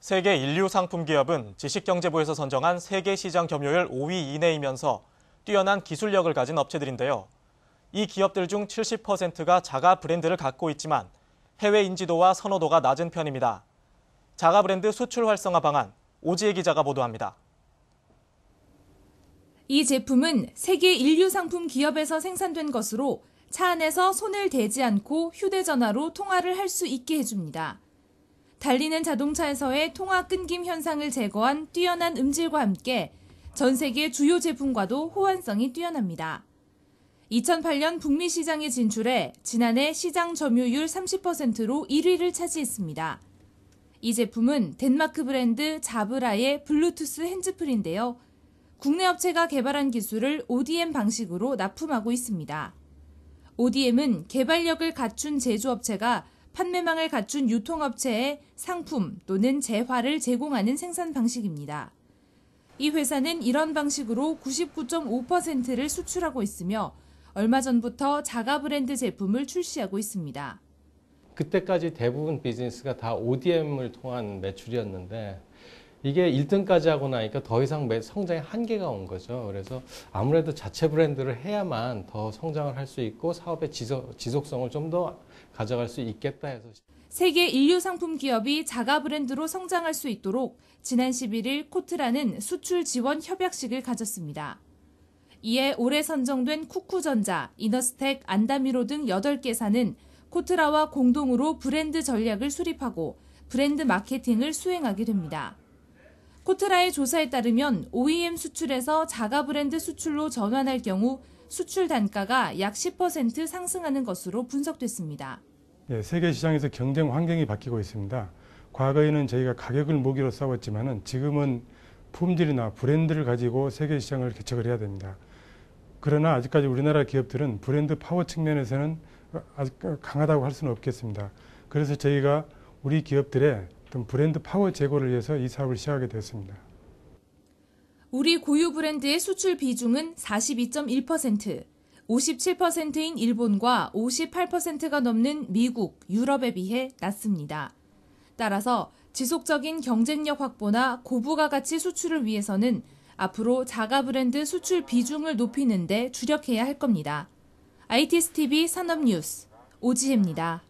세계 인류 상품 기업은 지식경제부에서 선정한 세계 시장 점유율 5위 이내이면서 뛰어난 기술력을 가진 업체들인데요. 이 기업들 중 70%가 자가 브랜드를 갖고 있지만 해외 인지도와 선호도가 낮은 편입니다. 자가 브랜드 수출 활성화 방안 오지혜 기자가 보도합니다. 이 제품은 세계 인류 상품 기업에서 생산된 것으로 차 안에서 손을 대지 않고 휴대전화로 통화를 할 수 있게 해줍니다. 달리는 자동차에서의 통화 끊김 현상을 제거한 뛰어난 음질과 함께 전 세계 주요 제품과도 호환성이 뛰어납니다. 2008년 북미 시장에 진출해 지난해 시장 점유율 30%로 1위를 차지했습니다. 이 제품은 덴마크 브랜드 자브라의 블루투스 핸즈프리인데요. 국내 업체가 개발한 기술을 ODM 방식으로 납품하고 있습니다. ODM은 개발력을 갖춘 제조업체가 판매망을 갖춘 유통업체에 상품 또는 재화를 제공하는 생산 방식입니다. 이 회사는 이런 방식으로 99.5%를 수출하고 있으며 얼마 전부터 자가 브랜드 제품을 출시하고 있습니다. 그때까지 대부분 비즈니스가 다 ODM을 통한 매출이었는데 이게 1등까지 하고 나니까 더 이상 성장의 한계가 온 거죠. 그래서 아무래도 자체 브랜드를 해야만 더 성장을 할 수 있고 사업의 지속, 지속 성을 좀 더 가져갈 수 있겠다 해서 세계 인류 상품 기업이 자가 브랜드로 성장할 수 있도록 지난 11일 코트라는 수출 지원 협약식을 가졌습니다. 이에 올해 선정된 쿠쿠전자, 이너스텍, 안다미로 등 8개 사는 코트라와 공동으로 브랜드 전략을 수립하고 브랜드 마케팅을 수행하게 됩니다. 코트라의 조사에 따르면 OEM 수출에서 자가 브랜드 수출로 전환할 경우 수출 단가가 약 10% 상승하는 것으로 분석됐습니다. 예, 세계 시장에서 경쟁 환경이 바뀌고 있습니다. 과거에는 저희가 가격을 모기로 싸웠지만 지금은 품질이나 브랜드를 가지고 세계 시장을 개척을 해야 됩니다. 그러나 아직까지 우리나라 기업들은 브랜드 파워 측면에서는 아직 강하다고 할 수는 없겠습니다. 그래서 저희가 우리 기업들의 어떤 브랜드 파워 제고를 위해서 이 사업을 시작하게 됐습니다. 우리 고유 브랜드의 수출 비중은 42.1%, 57%인 일본과 58%가 넘는 미국, 유럽에 비해 낮습니다. 따라서 지속적인 경쟁력 확보나 고부가 가치 수출을 위해서는 앞으로 자가 브랜드 수출 비중을 높이는 데 주력해야 할 겁니다. ITSTV 산업뉴스 오지혜입니다.